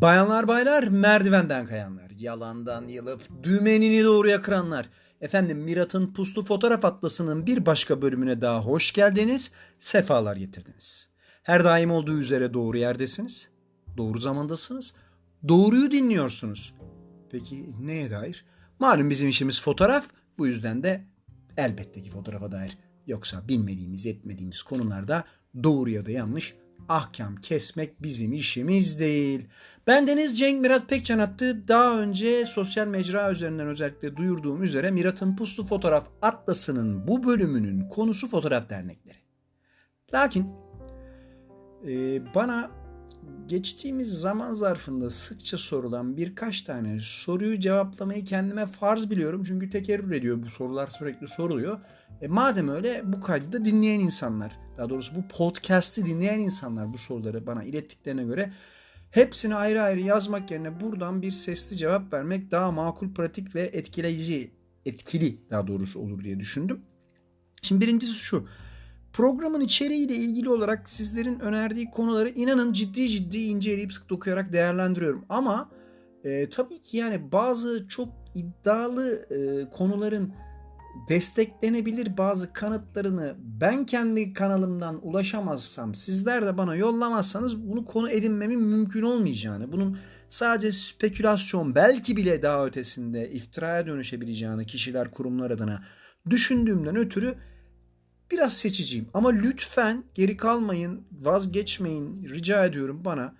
Bayanlar baylar merdivenden kayanlar, yalandan yılıp dümenini doğruya kıranlar. Efendim Mirat'ın Puslu Fotoğraf Atlası'nın bir başka bölümüne daha hoş geldiniz, sefalar getirdiniz. Her daim olduğu üzere doğru yerdesiniz, doğru zamandasınız, doğruyu dinliyorsunuz. Peki neye dair? Malum bizim işimiz fotoğraf, bu yüzden de elbette ki fotoğrafa dair. Yoksa bilmediğimiz etmediğimiz konularda doğru ya da yanlış ahkam kesmek bizim işimiz değil. Ben Deniz Cenk Mirat Pekcan attı. Daha önce sosyal mecra üzerinden özellikle duyurduğum üzere Mirat'ın Puslu Fotoğraf Atlası'nın bu bölümünün konusu fotoğraf dernekleri. Lakin e, bana geçtiğimiz zaman zarfında sıkça sorulan birkaç tane soruyu cevaplamayı kendime farz biliyorum. Çünkü tekerrür ediyor bu sorular sürekli soruluyor. E madem öyle bu kaydı da dinleyen insanlar, daha doğrusu bu podcast'i dinleyen insanlar bu soruları bana ilettiklerine göre hepsini ayrı ayrı yazmak yerine buradan bir sesli cevap vermek daha makul, pratik ve etkileyici, etkili daha doğrusu olur diye düşündüm. Şimdi birincisi şu. Programın içeriğiyle ilgili olarak sizlerin önerdiği konuları inanın ciddi ciddi inceleyip sık dokuyarak değerlendiriyorum. Ama e, tabii ki yani bazı çok iddialı e, konuların desteklenebilir bazı kanıtlarını ben kendi kanalımdan ulaşamazsam sizler de bana yollamazsanız bunu konu edinmemin mümkün olmayacağını bunun sadece spekülasyon belki bile daha ötesinde iftiraya dönüşebileceğini kişiler kurumlar adına düşündüğümden ötürü biraz seçiciyim. Ama lütfen geri kalmayın, vazgeçmeyin. Rica ediyorum bana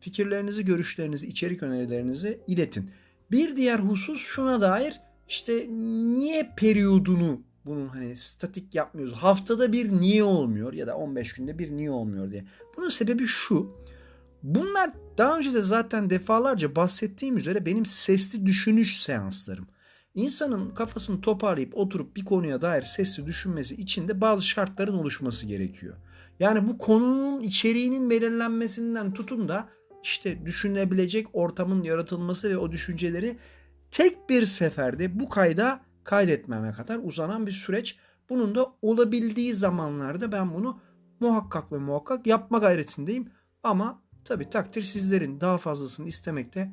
fikirlerinizi, görüşlerinizi, içerik önerilerinizi iletin. Bir diğer husus şuna dair işte niye periyodunu bunun hani statik yapmıyoruz. Haftada bir niye olmuyor ya da 15 günde bir niye olmuyor diye. Bunun sebebi şu. Bunlar daha önce de zaten defalarca bahsettiğim üzere benim sesli düşünüş seanslarım. İnsanın kafasını toparlayıp oturup bir konuya dair sesli düşünmesi için de bazı şartların oluşması gerekiyor. Yani bu konunun içeriğinin belirlenmesinden tutun da işte düşünebilecek ortamın yaratılması ve o düşünceleri tek bir seferde bu kayda kaydetmeme kadar uzanan bir süreç. Bunun da olabildiği zamanlarda ben bunu muhakkak ve muhakkak yapma gayretindeyim. Ama tabi takdir sizlerin daha fazlasını istemekte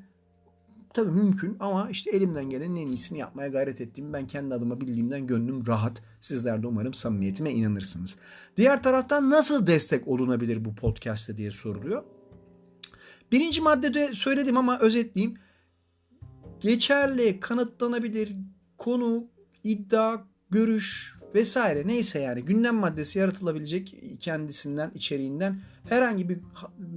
tabi mümkün ama işte elimden gelenin en iyisini yapmaya gayret ettiğim ben kendi adıma bildiğimden gönlüm rahat. Sizler de umarım samimiyetime inanırsınız. Diğer taraftan nasıl destek olunabilir bu podcast'te diye soruluyor. Birinci maddede söyledim ama özetleyeyim geçerli, kanıtlanabilir konu, iddia, görüş vesaire neyse yani gündem maddesi yaratılabilecek kendisinden, içeriğinden herhangi bir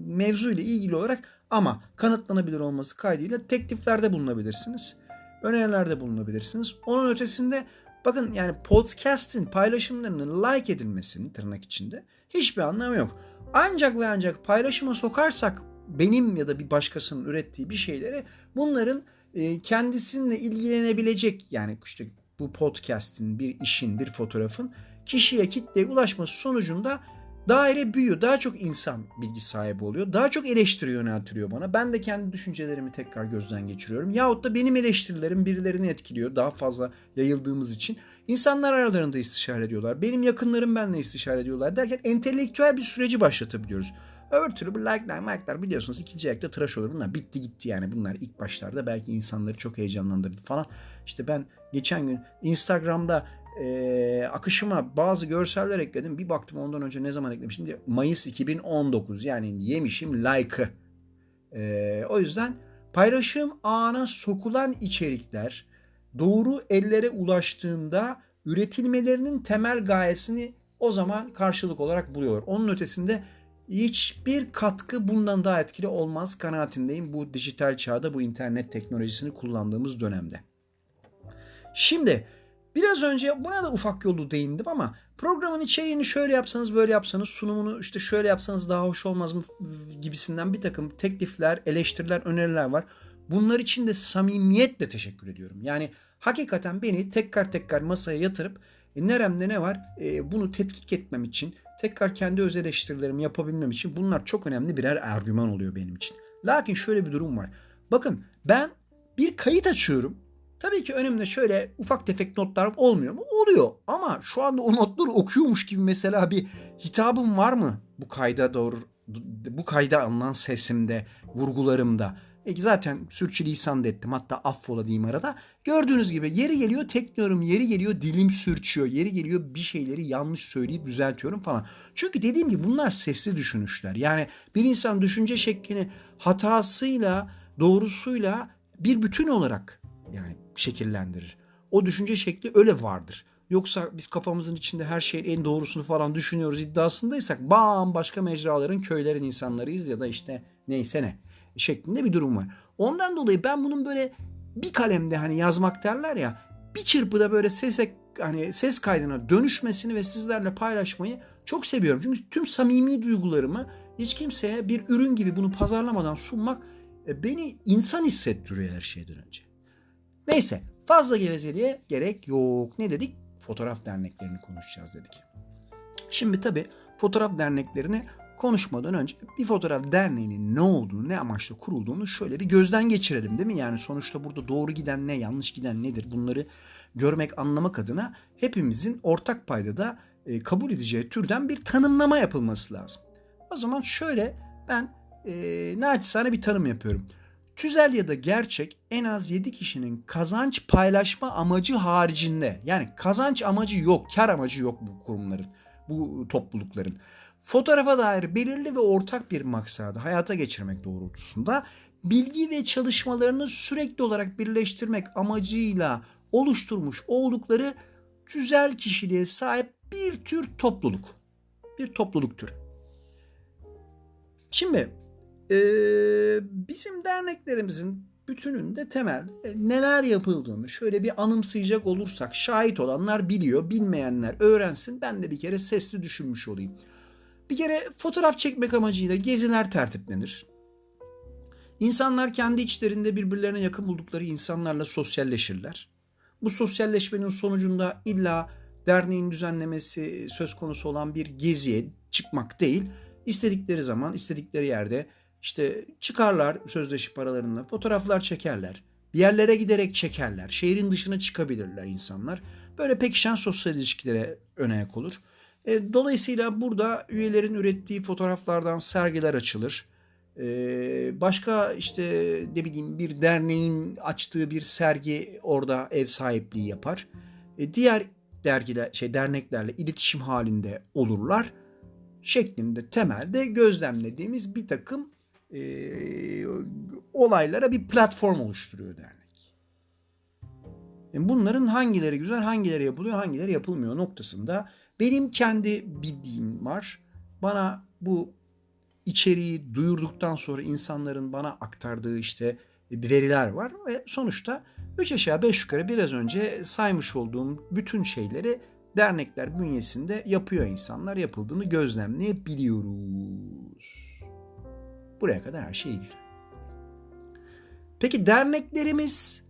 mevzu ile ilgili olarak ama kanıtlanabilir olması kaydıyla tekliflerde bulunabilirsiniz. Önerilerde bulunabilirsiniz. Onun ötesinde bakın yani podcast'in paylaşımlarının like edilmesinin tırnak içinde hiçbir anlamı yok. Ancak ve ancak paylaşıma sokarsak benim ya da bir başkasının ürettiği bir şeyleri bunların e, kendisininle ilgilenebilecek yani işte bu podcast'in, bir işin, bir fotoğrafın kişiye, kitleye ulaşması sonucunda daire büyüyor. Daha çok insan bilgi sahibi oluyor. Daha çok eleştiri yöneltiliyor bana. Ben de kendi düşüncelerimi tekrar gözden geçiriyorum. Yahut da benim eleştirilerim birilerini etkiliyor. Daha fazla yayıldığımız için. İnsanlar aralarında istişare ediyorlar. Benim yakınlarım benimle istişare ediyorlar derken entelektüel bir süreci başlatabiliyoruz. Öbür türlü like'lar, like'lar biliyorsunuz ikinci ayakta tıraş olur. Bunlar bitti gitti yani. Bunlar ilk başlarda belki insanları çok heyecanlandırdı falan. İşte ben geçen gün Instagram'da e, akışıma bazı görseller ekledim. Bir baktım ondan önce ne zaman eklemişim diye. Mayıs 2019 yani yemişim like'ı. E, o yüzden paylaşım ağına sokulan içerikler doğru ellere ulaştığında üretilmelerinin temel gayesini o zaman karşılık olarak buluyorlar. Onun ötesinde hiçbir katkı bundan daha etkili olmaz kanaatindeyim bu dijital çağda bu internet teknolojisini kullandığımız dönemde. Şimdi biraz önce buna da ufak yolu değindim ama programın içeriğini şöyle yapsanız böyle yapsanız sunumunu işte şöyle yapsanız daha hoş olmaz mı gibisinden bir takım teklifler, eleştiriler, öneriler var. Bunlar için de samimiyetle teşekkür ediyorum. Yani hakikaten beni tekrar tekrar masaya yatırıp e, neremde ne var e, bunu tetkik etmem için tekrar kendi öz eleştirilerimi yapabilmem için bunlar çok önemli birer argüman oluyor benim için. Lakin şöyle bir durum var. Bakın ben bir kayıt açıyorum. Tabii ki önümde şöyle ufak tefek notlar olmuyor mu? Oluyor. Ama şu anda o notları okuyormuş gibi mesela bir hitabım var mı bu kayda doğru bu kayda alınan sesimde, vurgularımda. E zaten sürçülisan da ettim. Hatta affola diyeyim arada. Gördüğünüz gibi yeri geliyor tekliyorum, yeri geliyor dilim sürçüyor, yeri geliyor bir şeyleri yanlış söyleyip düzeltiyorum falan. Çünkü dediğim gibi bunlar sesli düşünüşler. Yani bir insan düşünce şeklini hatasıyla, doğrusuyla bir bütün olarak yani şekillendirir. O düşünce şekli öyle vardır. Yoksa biz kafamızın içinde her şeyin en doğrusunu falan düşünüyoruz iddiasındaysak bambaşka mecraların, köylerin insanlarıyız ya da işte neyse ne şeklinde bir durum var. Ondan dolayı ben bunun böyle bir kalemde hani yazmak derler ya bir çırpıda böyle sese hani ses kaydına dönüşmesini ve sizlerle paylaşmayı çok seviyorum. Çünkü tüm samimi duygularımı hiç kimseye bir ürün gibi bunu pazarlamadan sunmak e, beni insan hissettiriyor her şeyden önce. Neyse fazla gevezeliğe gerek yok. Ne dedik? Fotoğraf derneklerini konuşacağız dedik. Şimdi tabi fotoğraf derneklerini konuşmadan önce bir fotoğraf derneğinin ne olduğunu, ne amaçla kurulduğunu şöyle bir gözden geçirelim değil mi? Yani sonuçta burada doğru giden ne, yanlış giden nedir bunları görmek, anlamak adına hepimizin ortak payda da e, kabul edeceği türden bir tanımlama yapılması lazım. O zaman şöyle ben e, naçizane bir tanım yapıyorum. Tüzel ya da gerçek en az 7 kişinin kazanç paylaşma amacı haricinde yani kazanç amacı yok, kar amacı yok bu kurumların, bu toplulukların fotoğrafa dair belirli ve ortak bir maksadı hayata geçirmek doğrultusunda bilgi ve çalışmalarını sürekli olarak birleştirmek amacıyla oluşturmuş oldukları tüzel kişiliğe sahip bir tür topluluk. Bir topluluk türü. Şimdi e, bizim derneklerimizin bütününde temel neler yapıldığını şöyle bir anımsayacak olursak şahit olanlar biliyor, bilmeyenler öğrensin. Ben de bir kere sesli düşünmüş olayım. Bir kere fotoğraf çekmek amacıyla geziler tertiplenir. İnsanlar kendi içlerinde birbirlerine yakın buldukları insanlarla sosyalleşirler. Bu sosyalleşmenin sonucunda illa derneğin düzenlemesi söz konusu olan bir geziye çıkmak değil, istedikleri zaman, istedikleri yerde işte çıkarlar sözleşi paralarında, fotoğraflar çekerler. Bir yerlere giderek çekerler. Şehrin dışına çıkabilirler insanlar. Böyle pekişen sosyal ilişkilere öne olur. E, dolayısıyla burada üyelerin ürettiği fotoğraflardan sergiler açılır. E, başka işte ne bileyim bir derneğin açtığı bir sergi orada ev sahipliği yapar. E, diğer dergiler şey derneklerle iletişim halinde olurlar şeklinde temelde gözlemlediğimiz bir takım e, olaylara bir platform oluşturuyor dernek. Yani bunların hangileri güzel, hangileri yapılıyor, hangileri yapılmıyor noktasında benim kendi bildiğim var. Bana bu içeriği duyurduktan sonra insanların bana aktardığı işte veriler var ve sonuçta 3 aşağı 5 yukarı biraz önce saymış olduğum bütün şeyleri dernekler bünyesinde yapıyor insanlar. Yapıldığını gözlemleyebiliyoruz. Buraya kadar her şey güzel. Peki derneklerimiz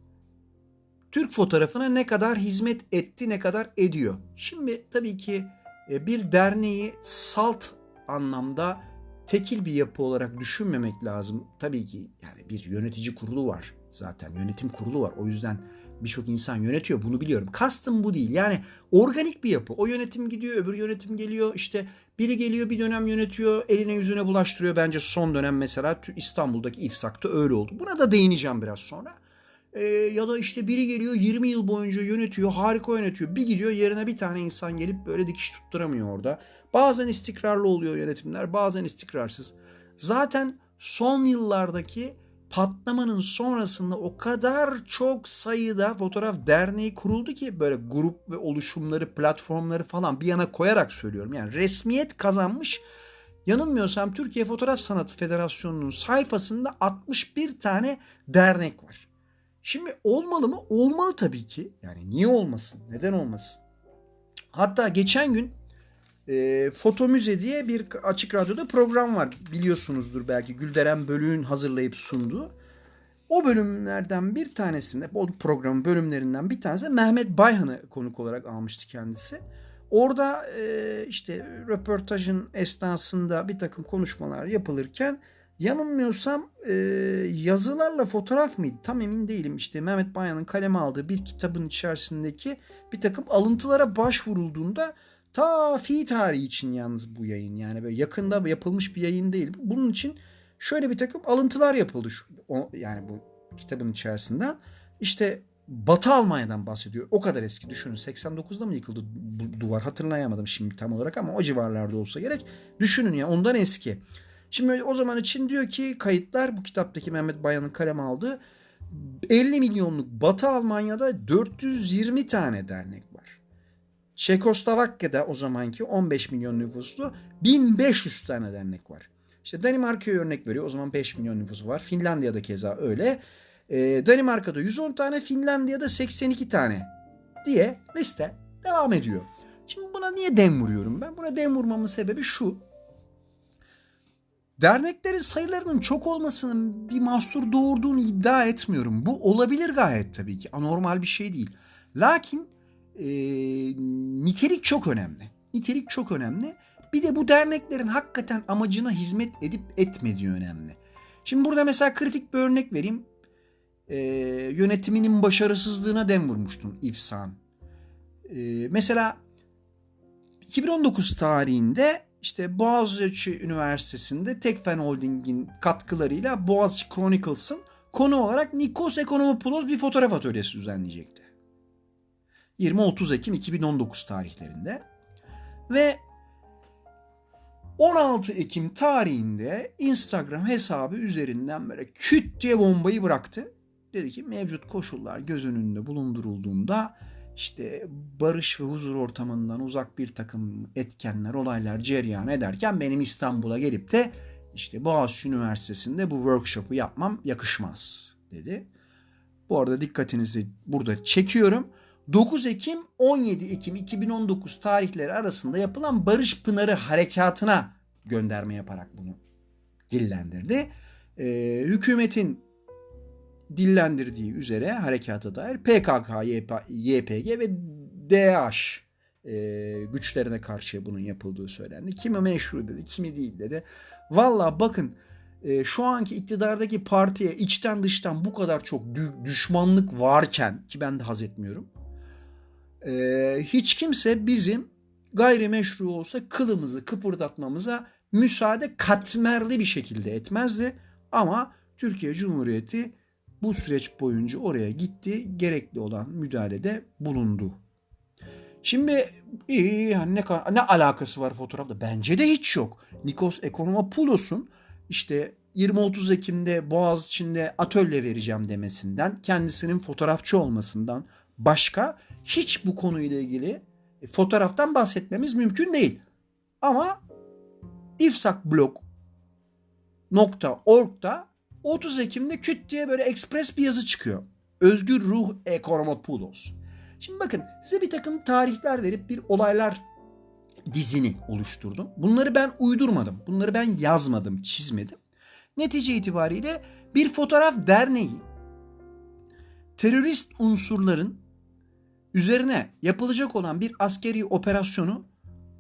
Türk fotoğrafına ne kadar hizmet etti, ne kadar ediyor? Şimdi tabii ki e, bir derneği salt anlamda tekil bir yapı olarak düşünmemek lazım. Tabii ki yani bir yönetici kurulu var zaten yönetim kurulu var. O yüzden birçok insan yönetiyor bunu biliyorum. Kastım bu değil. Yani organik bir yapı. O yönetim gidiyor, öbür yönetim geliyor. İşte biri geliyor bir dönem yönetiyor, eline yüzüne bulaştırıyor. Bence son dönem mesela İstanbul'daki İFSAK'ta öyle oldu. Buna da değineceğim biraz sonra. Ee, ya da işte biri geliyor 20 yıl boyunca yönetiyor, harika yönetiyor. Bir gidiyor yerine bir tane insan gelip böyle dikiş tutturamıyor orada. Bazen istikrarlı oluyor yönetimler, bazen istikrarsız. Zaten son yıllardaki patlamanın sonrasında o kadar çok sayıda fotoğraf derneği kuruldu ki böyle grup ve oluşumları, platformları falan bir yana koyarak söylüyorum. Yani resmiyet kazanmış. Yanılmıyorsam Türkiye Fotoğraf Sanatı Federasyonu'nun sayfasında 61 tane dernek var. Şimdi olmalı mı? Olmalı tabii ki. Yani niye olmasın? Neden olmasın? Hatta geçen gün e, Foto Müze diye bir açık radyoda program var. Biliyorsunuzdur belki Gülderen Bölüğün hazırlayıp sunduğu. O bölümlerden bir tanesinde, o programın bölümlerinden bir tanesi Mehmet Bayhan'ı konuk olarak almıştı kendisi. Orada e, işte röportajın esnasında bir takım konuşmalar yapılırken yanılmıyorsam e, yazılarla fotoğraf mıydı? Tam emin değilim. İşte Mehmet Bayhan'ın kaleme aldığı bir kitabın içerisindeki bir takım alıntılara başvurulduğunda Ta fi tarihi için yalnız bu yayın. Yani böyle yakında yapılmış bir yayın değil. Bunun için şöyle bir takım alıntılar yapıldı. Şu, o, yani bu kitabın içerisinden. İşte Batı Almanya'dan bahsediyor. O kadar eski düşünün. 89'da mı yıkıldı bu duvar hatırlayamadım şimdi tam olarak ama o civarlarda olsa gerek. Düşünün ya ondan eski. Şimdi o zaman için diyor ki kayıtlar bu kitaptaki Mehmet Bayan'ın kaleme aldığı 50 milyonluk Batı Almanya'da 420 tane dernek var. Çekoslovakya'da o zamanki 15 milyon nüfuslu 1500 tane dernek var. İşte Danimarka'ya örnek veriyor. O zaman 5 milyon nüfusu var. Finlandiya'da keza öyle. Ee, Danimarka'da 110 tane, Finlandiya'da 82 tane diye liste devam ediyor. Şimdi buna niye dem vuruyorum ben? Buna dem vurmamın sebebi şu. Derneklerin sayılarının çok olmasının bir mahsur doğurduğunu iddia etmiyorum. Bu olabilir gayet tabii ki. Anormal bir şey değil. Lakin e, nitelik çok önemli. Nitelik çok önemli. Bir de bu derneklerin hakikaten amacına hizmet edip etmediği önemli. Şimdi burada mesela kritik bir örnek vereyim. E, yönetiminin başarısızlığına dem vurmuştun İfsan. E, mesela 2019 tarihinde işte Boğaziçi Üniversitesi'nde Tekfen Holding'in katkılarıyla Boğaziçi Chronicles'ın konu olarak Nikos Ekonomopoulos bir fotoğraf atölyesi düzenleyecekti. 20-30 Ekim 2019 tarihlerinde. Ve 16 Ekim tarihinde Instagram hesabı üzerinden böyle küt diye bombayı bıraktı. Dedi ki mevcut koşullar göz önünde bulundurulduğunda işte barış ve huzur ortamından uzak bir takım etkenler, olaylar cereyan ederken benim İstanbul'a gelip de işte Boğaziçi Üniversitesi'nde bu workshop'u yapmam yakışmaz dedi. Bu arada dikkatinizi burada çekiyorum. 9 Ekim 17 Ekim 2019 tarihleri arasında yapılan Barış Pınarı Harekatı'na gönderme yaparak bunu dillendirdi. Ee, hükümetin dillendirdiği üzere harekata dair PKK, YPG ve DH e, güçlerine karşı bunun yapıldığı söylendi. Kimi meşru dedi, kimi değil dedi. Valla bakın e, şu anki iktidardaki partiye içten dıştan bu kadar çok düşmanlık varken ki ben de haz etmiyorum. E, hiç kimse bizim gayrimeşru olsa kılımızı kıpırdatmamıza müsaade katmerli bir şekilde etmezdi. Ama Türkiye Cumhuriyeti bu süreç boyunca oraya gitti. Gerekli olan müdahalede bulundu. Şimdi hani ne, ne alakası var fotoğrafta? Bence de hiç yok. Nikos Ekonomopoulos'un işte 20-30 Ekim'de Boğaziçi'nde atölye vereceğim demesinden, kendisinin fotoğrafçı olmasından başka hiç bu konuyla ilgili e, fotoğraftan bahsetmemiz mümkün değil. Ama ifsakblog.org'da 30 Ekim'de küt diye böyle ekspres bir yazı çıkıyor. Özgür Ruh Ekonomopoulos. Şimdi bakın size bir takım tarihler verip bir olaylar dizini oluşturdum. Bunları ben uydurmadım. Bunları ben yazmadım, çizmedim. Netice itibariyle bir fotoğraf derneği terörist unsurların üzerine yapılacak olan bir askeri operasyonu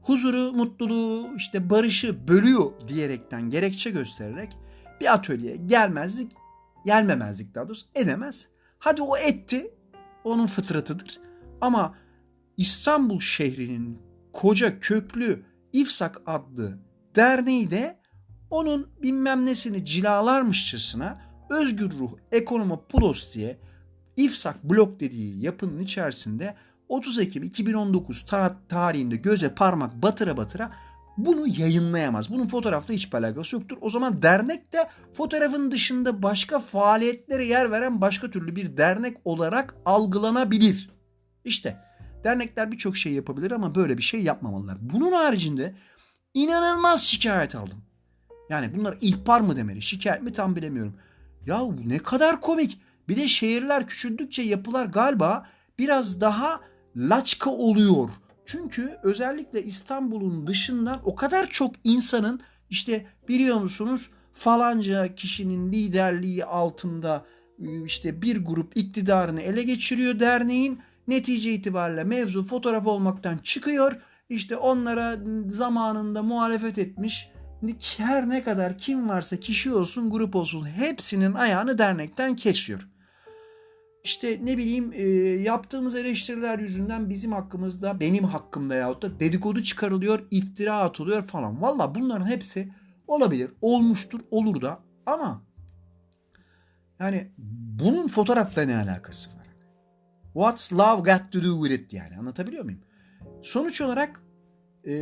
huzuru, mutluluğu, işte barışı bölüyor diyerekten gerekçe göstererek bir atölyeye gelmezlik, gelmemezlik daha doğrusu edemez. Hadi o etti. Onun fıtratıdır. Ama İstanbul şehrinin koca köklü İfsak adlı derneği de onun bilmem nesini cilalarmışçasına Özgür Ruh Ekonomi Pulos diye İfsak blok dediği yapının içerisinde 30 Ekim 2019 ta- tarihinde göze parmak batıra batıra bunu yayınlayamaz. Bunun fotoğrafla hiçbir alakası yoktur. O zaman dernek de fotoğrafın dışında başka faaliyetlere yer veren başka türlü bir dernek olarak algılanabilir. İşte dernekler birçok şey yapabilir ama böyle bir şey yapmamalılar. Bunun haricinde inanılmaz şikayet aldım. Yani bunlar ihbar mı demeli, şikayet mi tam bilemiyorum. Ya ne kadar komik. Bir de şehirler küçüldükçe yapılar galiba biraz daha laçka oluyor. Çünkü özellikle İstanbul'un dışından o kadar çok insanın işte biliyor musunuz falanca kişinin liderliği altında işte bir grup iktidarını ele geçiriyor derneğin. Netice itibariyle mevzu fotoğraf olmaktan çıkıyor. İşte onlara zamanında muhalefet etmiş her ne kadar kim varsa kişi olsun grup olsun hepsinin ayağını dernekten kesiyor. İşte ne bileyim e, yaptığımız eleştiriler yüzünden bizim hakkımızda benim hakkımda yahut da dedikodu çıkarılıyor, iftira atılıyor falan. Valla bunların hepsi olabilir, olmuştur, olur da ama yani bunun fotoğrafla ne alakası var? What's love got to do with it yani anlatabiliyor muyum? Sonuç olarak e,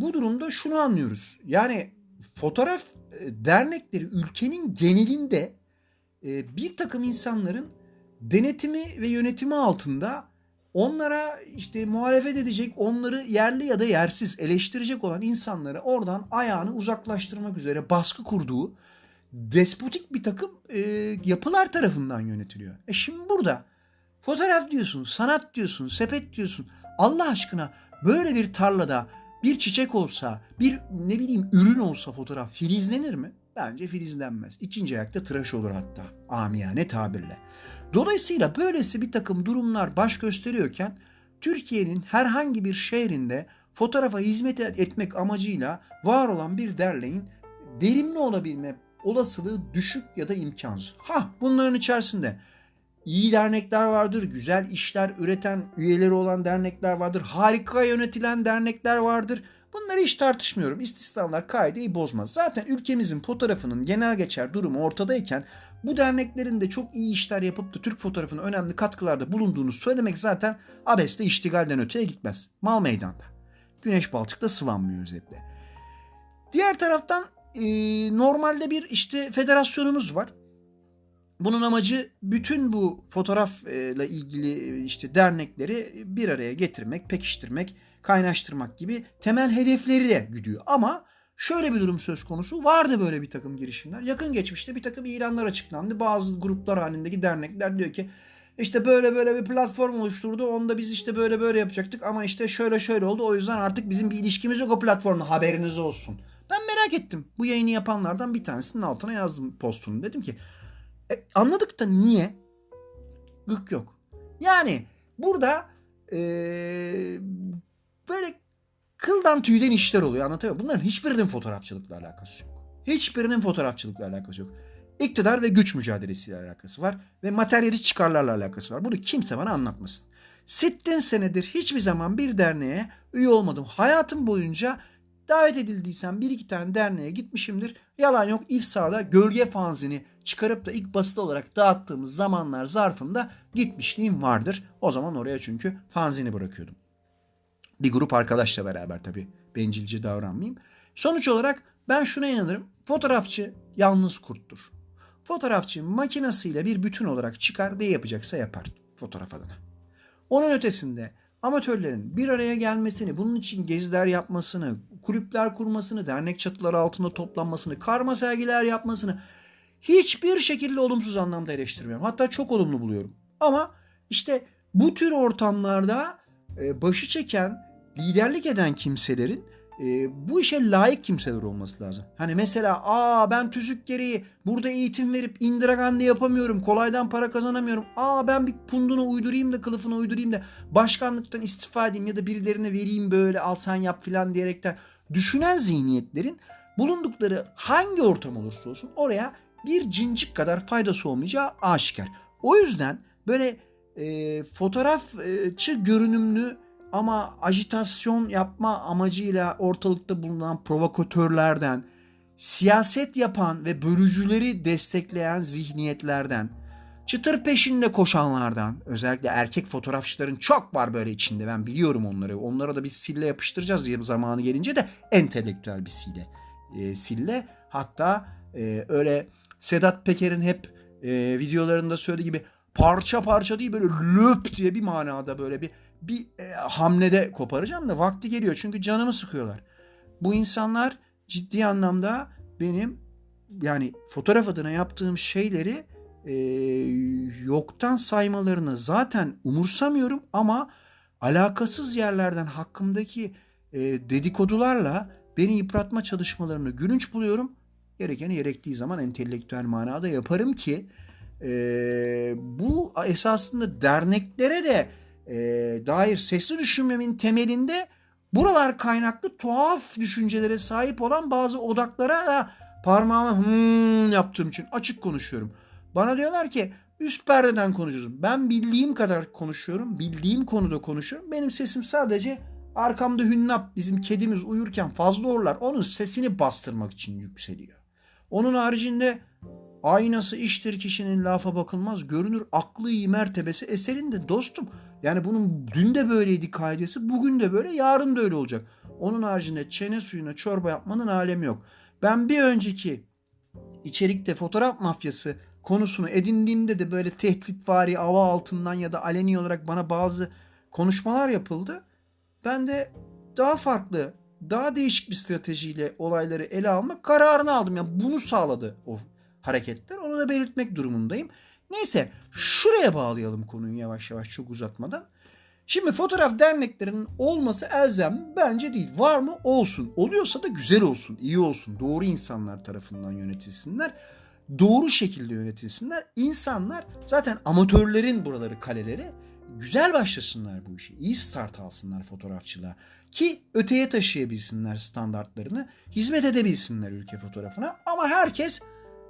bu durumda şunu anlıyoruz. Yani fotoğraf e, dernekleri ülkenin genelinde e, bir takım insanların denetimi ve yönetimi altında onlara işte muhalefet edecek, onları yerli ya da yersiz eleştirecek olan insanları oradan ayağını uzaklaştırmak üzere baskı kurduğu despotik bir takım e, yapılar tarafından yönetiliyor. E şimdi burada fotoğraf diyorsun, sanat diyorsun, sepet diyorsun. Allah aşkına böyle bir tarlada bir çiçek olsa, bir ne bileyim ürün olsa fotoğraf filizlenir mi? Bence filizlenmez. İkinci ayakta tıraş olur hatta. Amiyane tabirle. Dolayısıyla böylesi bir takım durumlar baş gösteriyorken Türkiye'nin herhangi bir şehrinde fotoğrafa hizmet etmek amacıyla var olan bir derneğin verimli olabilme olasılığı düşük ya da imkansız. Ha bunların içerisinde iyi dernekler vardır, güzel işler üreten üyeleri olan dernekler vardır, harika yönetilen dernekler vardır. Bunları hiç tartışmıyorum. İstisnalar kaideyi bozmaz. Zaten ülkemizin fotoğrafının genel geçer durumu ortadayken bu derneklerin de çok iyi işler yapıp da Türk fotoğrafına önemli katkılarda bulunduğunu söylemek zaten abesle iştigalden öteye gitmez. Mal meydanda. Güneş balçıkta sıvanmıyor özetle. Diğer taraftan e, normalde bir işte federasyonumuz var. Bunun amacı bütün bu fotoğrafla ilgili işte dernekleri bir araya getirmek, pekiştirmek, kaynaştırmak gibi temel hedefleri de güdüyor. Ama şöyle bir durum söz konusu. Vardı böyle bir takım girişimler. Yakın geçmişte bir takım ilanlar açıklandı. Bazı gruplar halindeki dernekler diyor ki işte böyle böyle bir platform oluşturdu. Onda biz işte böyle böyle yapacaktık ama işte şöyle şöyle oldu. O yüzden artık bizim bir ilişkimiz yok o platformla haberiniz olsun. Ben merak ettim. Bu yayını yapanlardan bir tanesinin altına yazdım postunu. Dedim ki e, anladık da niye? Gık yok. Yani burada e, böyle kıldan tüyden işler oluyor anlatıyor muyum? Bunların hiçbirinin fotoğrafçılıkla alakası yok. Hiçbirinin fotoğrafçılıkla alakası yok. İktidar ve güç mücadelesiyle alakası var ve materyalist çıkarlarla alakası var. Bunu kimse bana anlatmasın. Sittin senedir hiçbir zaman bir derneğe üye olmadım. Hayatım boyunca davet edildiysem bir iki tane derneğe gitmişimdir. Yalan yok İFSA'da gölge fanzini çıkarıp da ilk basit olarak dağıttığımız zamanlar zarfında gitmişliğim vardır. O zaman oraya çünkü fanzini bırakıyordum. Bir grup arkadaşla beraber tabii bencilce davranmayayım. Sonuç olarak ben şuna inanırım. Fotoğrafçı yalnız kurttur. Fotoğrafçı makinasıyla bir bütün olarak çıkar ne yapacaksa yapar fotoğraf adına. Onun ötesinde amatörlerin bir araya gelmesini, bunun için geziler yapmasını, kulüpler kurmasını, dernek çatıları altında toplanmasını, karma sergiler yapmasını hiçbir şekilde olumsuz anlamda eleştirmiyorum. Hatta çok olumlu buluyorum. Ama işte bu tür ortamlarda e, başı çeken, liderlik eden kimselerin e, bu işe layık kimseler olması lazım. Hani mesela aa ben tüzük gereği burada eğitim verip Indira Gandhi yapamıyorum. Kolaydan para kazanamıyorum. Aa ben bir punduna uydurayım da kılıfına uydurayım da başkanlıktan istifa edeyim ya da birilerine vereyim böyle al sen yap filan diyerekten düşünen zihniyetlerin bulundukları hangi ortam olursa olsun oraya bir cincik kadar faydası olmayacağı aşikar. O yüzden böyle e, fotoğrafçı görünümlü ama ajitasyon yapma amacıyla ortalıkta bulunan provokatörlerden, siyaset yapan ve bölücüleri destekleyen zihniyetlerden, çıtır peşinde koşanlardan, özellikle erkek fotoğrafçıların çok var böyle içinde ben biliyorum onları. Onlara da bir sille yapıştıracağız yarı zamanı gelince de entelektüel bir sille. E, sille hatta e, öyle Sedat Peker'in hep e, videolarında söylediği gibi parça parça değil böyle löp diye bir manada böyle bir bir e, hamlede koparacağım da vakti geliyor çünkü canımı sıkıyorlar. Bu insanlar ciddi anlamda benim yani fotoğraf adına yaptığım şeyleri e, yoktan saymalarını zaten umursamıyorum ama alakasız yerlerden hakkımdaki e, dedikodularla beni yıpratma çalışmalarını gülünç buluyorum. Gerekeni gerektiği zaman entelektüel manada yaparım ki e, bu esasında derneklere de e, dair sesli düşünmemin temelinde buralar kaynaklı tuhaf düşüncelere sahip olan bazı odaklara da parmağımı hmm yaptığım için açık konuşuyorum. Bana diyorlar ki üst perdeden konuşuyoruz. Ben bildiğim kadar konuşuyorum. Bildiğim konuda konuşuyorum. Benim sesim sadece arkamda hünnap bizim kedimiz uyurken fazla orlar. Onun sesini bastırmak için yükseliyor. Onun haricinde aynası iştir kişinin lafa bakılmaz. Görünür aklı iyi mertebesi eserinde dostum. Yani bunun dün de böyleydi kaidesi. Bugün de böyle yarın da öyle olacak. Onun haricinde çene suyuna çorba yapmanın alemi yok. Ben bir önceki içerikte fotoğraf mafyası konusunu edindiğimde de böyle tehditvari ava altından ya da aleni olarak bana bazı konuşmalar yapıldı. Ben de daha farklı, daha değişik bir stratejiyle olayları ele almak kararını aldım. Yani bunu sağladı o hareketler. Onu da belirtmek durumundayım. Neyse şuraya bağlayalım konuyu yavaş yavaş çok uzatmadan. Şimdi fotoğraf derneklerinin olması elzem bence değil. Var mı? Olsun. Oluyorsa da güzel olsun, iyi olsun. Doğru insanlar tarafından yönetilsinler. Doğru şekilde yönetilsinler. İnsanlar zaten amatörlerin buraları kaleleri. Güzel başlasınlar bu işe. İyi start alsınlar fotoğrafçılığa. Ki öteye taşıyabilsinler standartlarını. Hizmet edebilsinler ülke fotoğrafına. Ama herkes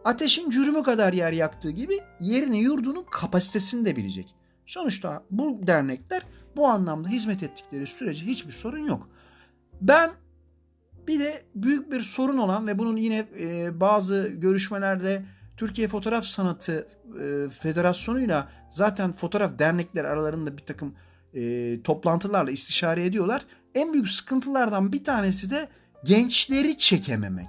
ateşin cürümü kadar yer yaktığı gibi yerini yurdunun kapasitesini de bilecek. Sonuçta bu dernekler bu anlamda hizmet ettikleri sürece hiçbir sorun yok. Ben bir de büyük bir sorun olan ve bunun yine e, bazı görüşmelerde Türkiye Fotoğraf Sanatı e, Federasyonu'yla zaten fotoğraf dernekler aralarında bir takım e, toplantılarla istişare ediyorlar. En büyük sıkıntılardan bir tanesi de gençleri çekememek.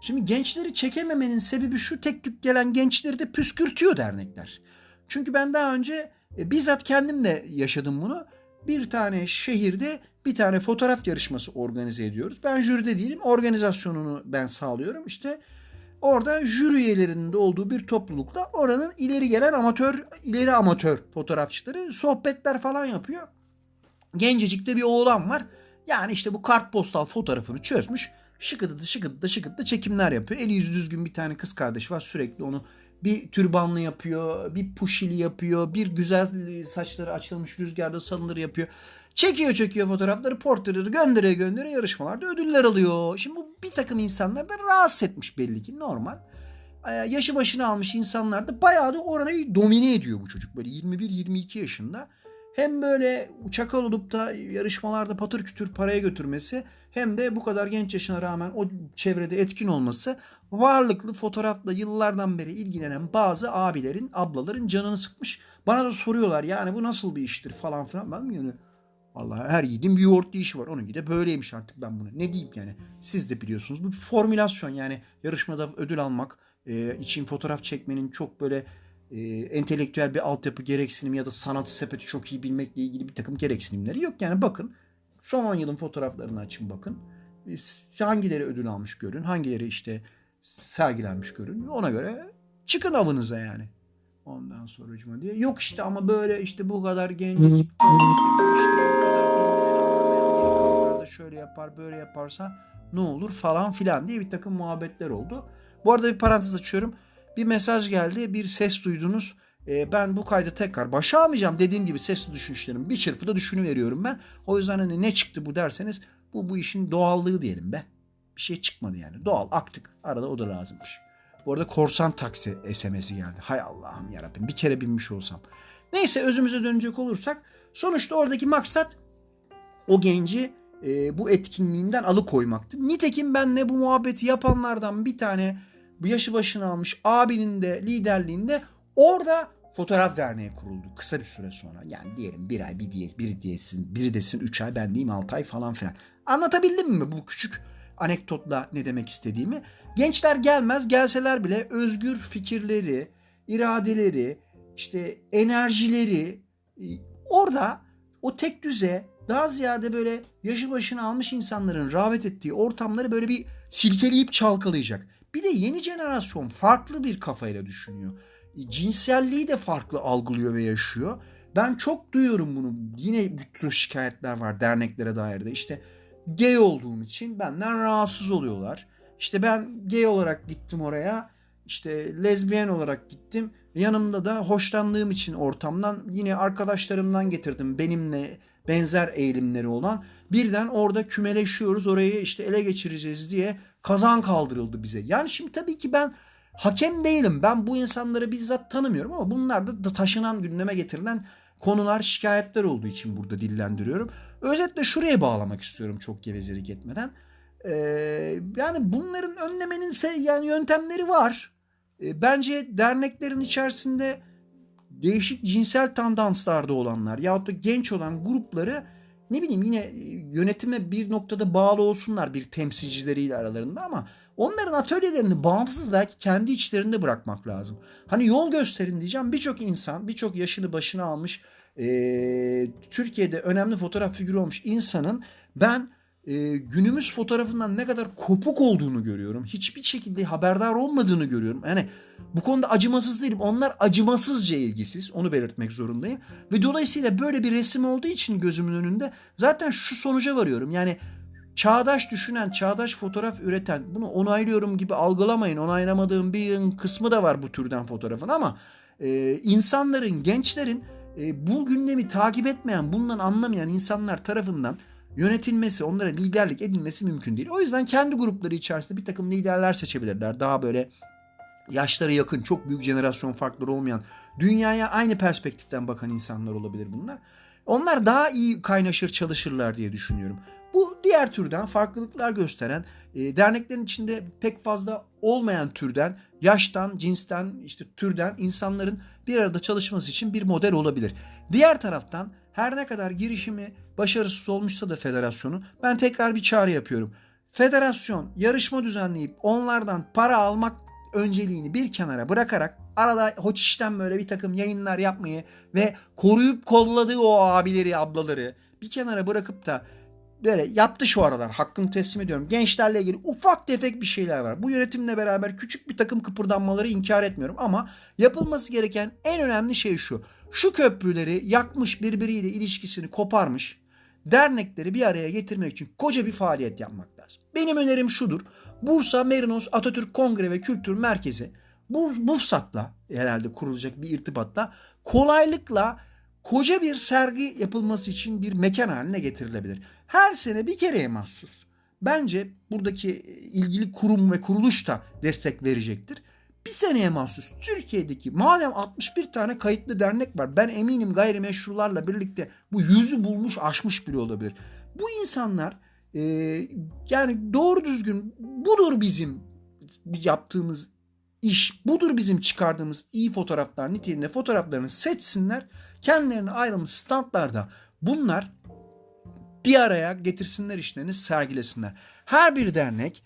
Şimdi gençleri çekememenin sebebi şu tek tük gelen gençleri de püskürtüyor dernekler. Çünkü ben daha önce e, bizzat kendim de yaşadım bunu. Bir tane şehirde bir tane fotoğraf yarışması organize ediyoruz. Ben jüride değilim. Organizasyonunu ben sağlıyorum. İşte orada jüri üyelerinin de olduğu bir toplulukta oranın ileri gelen amatör, ileri amatör fotoğrafçıları sohbetler falan yapıyor. Gencecik de bir oğlan var. Yani işte bu kartpostal fotoğrafını çözmüş. Şıkıdıdı şıkıdıdı şıkıdıdı çekimler yapıyor. Eli yüzü düzgün bir tane kız kardeş var. Sürekli onu bir türbanlı yapıyor, bir puşili yapıyor, bir güzel saçları açılmış rüzgarda salınır yapıyor. Çekiyor çekiyor fotoğrafları, portreleri gönderiyor gönderiyor yarışmalarda ödüller alıyor. Şimdi bu bir takım insanlar da rahatsız etmiş belli ki normal. Ee, yaşı başını almış insanlar da bayağı da orayı domine ediyor bu çocuk. Böyle 21-22 yaşında. Hem böyle çakal olup da yarışmalarda patır kütür paraya götürmesi hem de bu kadar genç yaşına rağmen o çevrede etkin olması varlıklı fotoğrafla yıllardan beri ilgilenen bazı abilerin, ablaların canını sıkmış. Bana da soruyorlar yani bu nasıl bir iştir falan filan. Ben yani Vallahi her yiğidin bir yoğurtlu işi var. Onun de böyleymiş artık ben bunu. Ne diyeyim yani. Siz de biliyorsunuz. Bu bir formülasyon yani yarışmada ödül almak e, için fotoğraf çekmenin çok böyle e, entelektüel bir altyapı gereksinim ya da sanat sepeti çok iyi bilmekle ilgili bir takım gereksinimleri yok. Yani bakın son 10 yılın fotoğraflarını açın bakın. E, hangileri ödül almış görün. Hangileri işte sergilenmiş görün. Ona göre çıkın avınıza yani. Ondan sonra diye. Yok işte ama böyle işte bu kadar genç işte işte şöyle yapar böyle yaparsa ne olur falan filan diye bir takım muhabbetler oldu. Bu arada bir parantez açıyorum. Bir mesaj geldi. Bir ses duydunuz. Ee, ben bu kaydı tekrar başa almayacağım. Dediğim gibi sesli düşünüşlerim bir çırpıda veriyorum ben. O yüzden hani ne çıktı bu derseniz bu bu işin doğallığı diyelim be. Bir şey çıkmadı yani. Doğal aktık. Arada o da lazımmış. Bu arada korsan taksi SMS'i geldi. Hay Allah'ım yarabbim bir kere binmiş olsam. Neyse özümüze dönecek olursak sonuçta oradaki maksat o genci e, bu etkinliğinden alıkoymaktı. Nitekim ben ne bu muhabbeti yapanlardan bir tane bu yaşı başına almış abinin de liderliğinde orada fotoğraf derneği kuruldu kısa bir süre sonra. Yani diyelim bir ay bir diye biri diyesin biri desin üç ay ben diyeyim altı ay falan filan. Anlatabildim mi bu küçük anekdotla ne demek istediğimi? Gençler gelmez gelseler bile özgür fikirleri, iradeleri, işte enerjileri e, orada o tek düze daha ziyade böyle yaşı başını almış insanların rağbet ettiği ortamları böyle bir silkeleyip çalkalayacak. Bir de yeni jenerasyon farklı bir kafayla düşünüyor. E, cinselliği de farklı algılıyor ve yaşıyor. Ben çok duyuyorum bunu. Yine bu tür şikayetler var derneklere dair de. İşte gay olduğum için benden rahatsız oluyorlar. İşte ben gay olarak gittim oraya. İşte lezbiyen olarak gittim. Yanımda da hoşlandığım için ortamdan yine arkadaşlarımdan getirdim benimle benzer eğilimleri olan. Birden orada kümeleşiyoruz orayı işte ele geçireceğiz diye kazan kaldırıldı bize. Yani şimdi tabii ki ben hakem değilim. Ben bu insanları bizzat tanımıyorum ama bunlar da taşınan gündeme getirilen konular, şikayetler olduğu için burada dillendiriyorum. Özetle şuraya bağlamak istiyorum çok gevezelik etmeden. Ee, yani bunların önlemenin yani yöntemleri var. Ee, bence derneklerin içerisinde değişik cinsel tandanslarda olanlar yahut da genç olan grupları ne bileyim yine e, yönetime bir noktada bağlı olsunlar bir temsilcileriyle aralarında ama onların atölyelerini bağımsız belki kendi içlerinde bırakmak lazım. Hani yol gösterin diyeceğim birçok insan birçok yaşını başına almış e, Türkiye'de önemli fotoğraf figürü olmuş insanın ben e, günümüz fotoğrafından ne kadar kopuk olduğunu görüyorum. Hiçbir şekilde haberdar olmadığını görüyorum. Yani bu konuda acımasız değilim. Onlar acımasızca ilgisiz. Onu belirtmek zorundayım. Ve dolayısıyla böyle bir resim olduğu için gözümün önünde zaten şu sonuca varıyorum. Yani çağdaş düşünen, çağdaş fotoğraf üreten bunu onaylıyorum gibi algılamayın. Onaylamadığım bir kısmı da var bu türden fotoğrafın ama e, insanların, gençlerin e, bu gündemi takip etmeyen, bundan anlamayan insanlar tarafından yönetilmesi, onlara liderlik edilmesi mümkün değil. O yüzden kendi grupları içerisinde bir takım liderler seçebilirler. Daha böyle yaşları yakın, çok büyük jenerasyon farkları olmayan, dünyaya aynı perspektiften bakan insanlar olabilir bunlar. Onlar daha iyi kaynaşır çalışırlar diye düşünüyorum. Bu diğer türden farklılıklar gösteren, e, derneklerin içinde pek fazla olmayan türden, yaştan, cinsten, işte türden insanların bir arada çalışması için bir model olabilir. Diğer taraftan her ne kadar girişimi başarısız olmuşsa da federasyonun ben tekrar bir çağrı yapıyorum. Federasyon yarışma düzenleyip onlardan para almak önceliğini bir kenara bırakarak arada hoç işten böyle bir takım yayınlar yapmayı ve koruyup kolladığı o abileri ablaları bir kenara bırakıp da böyle yaptı şu aralar hakkını teslim ediyorum. Gençlerle ilgili ufak tefek bir şeyler var. Bu yönetimle beraber küçük bir takım kıpırdanmaları inkar etmiyorum ama yapılması gereken en önemli şey şu. Şu köprüleri yakmış birbiriyle ilişkisini koparmış dernekleri bir araya getirmek için koca bir faaliyet yapmak lazım. Benim önerim şudur. Bursa Merinos Atatürk Kongre ve Kültür Merkezi bu BUFSAT'la herhalde kurulacak bir irtibatla kolaylıkla koca bir sergi yapılması için bir mekan haline getirilebilir. Her sene bir kereye mahsus. Bence buradaki ilgili kurum ve kuruluş da destek verecektir. Bir seneye mahsus Türkiye'deki madem 61 tane kayıtlı dernek var ben eminim gayrimeşrularla birlikte bu yüzü bulmuş aşmış biri olabilir. Bu insanlar e, yani doğru düzgün budur bizim yaptığımız iş budur bizim çıkardığımız iyi fotoğraflar niteliğinde fotoğraflarını seçsinler kendilerine ayrılmış standlarda bunlar bir araya getirsinler işlerini sergilesinler. Her bir dernek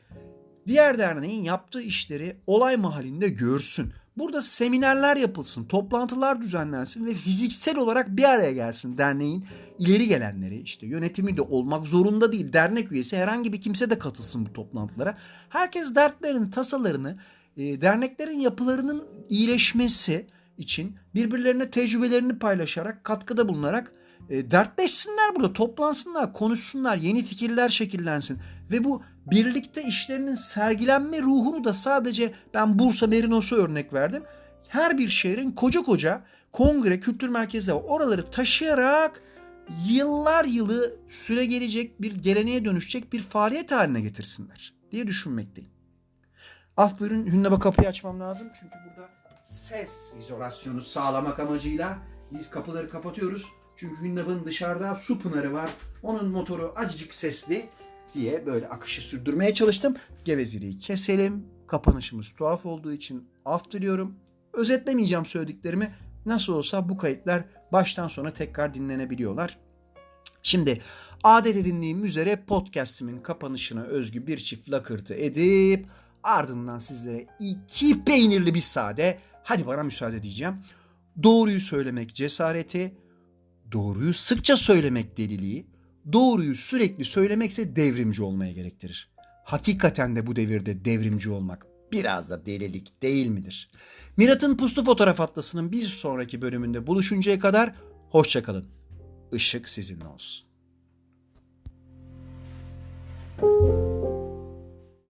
diğer derneğin yaptığı işleri olay mahallinde görsün. Burada seminerler yapılsın, toplantılar düzenlensin ve fiziksel olarak bir araya gelsin derneğin ileri gelenleri. işte yönetimi de olmak zorunda değil. Dernek üyesi herhangi bir kimse de katılsın bu toplantılara. Herkes dertlerini, tasalarını, e, derneklerin yapılarının iyileşmesi için birbirlerine tecrübelerini paylaşarak, katkıda bulunarak e, dertleşsinler burada, toplansınlar, konuşsunlar, yeni fikirler şekillensin. Ve bu birlikte işlerinin sergilenme ruhunu da sadece ben Bursa Merinos'u örnek verdim. Her bir şehrin koca koca kongre, kültür merkezleri var. Oraları taşıyarak yıllar yılı süre gelecek bir geleneğe dönüşecek bir faaliyet haline getirsinler diye düşünmekteyim. Af buyurun Hünnap'a kapıyı açmam lazım. Çünkü burada ses izolasyonu sağlamak amacıyla biz kapıları kapatıyoruz. Çünkü Hünnap'ın dışarıda su pınarı var. Onun motoru acıcık sesli diye böyle akışı sürdürmeye çalıştım. Gevezeliği keselim. Kapanışımız tuhaf olduğu için af diliyorum. Özetlemeyeceğim söylediklerimi. Nasıl olsa bu kayıtlar baştan sona tekrar dinlenebiliyorlar. Şimdi adet edindiğim üzere podcastimin kapanışına özgü bir çift lakırtı edip ardından sizlere iki peynirli bir sade hadi bana müsaade diyeceğim. Doğruyu söylemek cesareti, doğruyu sıkça söylemek deliliği, doğruyu sürekli söylemekse devrimci olmaya gerektirir. Hakikaten de bu devirde devrimci olmak biraz da delilik değil midir? Mirat'ın Puslu Fotoğraf Atlası'nın bir sonraki bölümünde buluşuncaya kadar hoşçakalın. Işık sizinle olsun.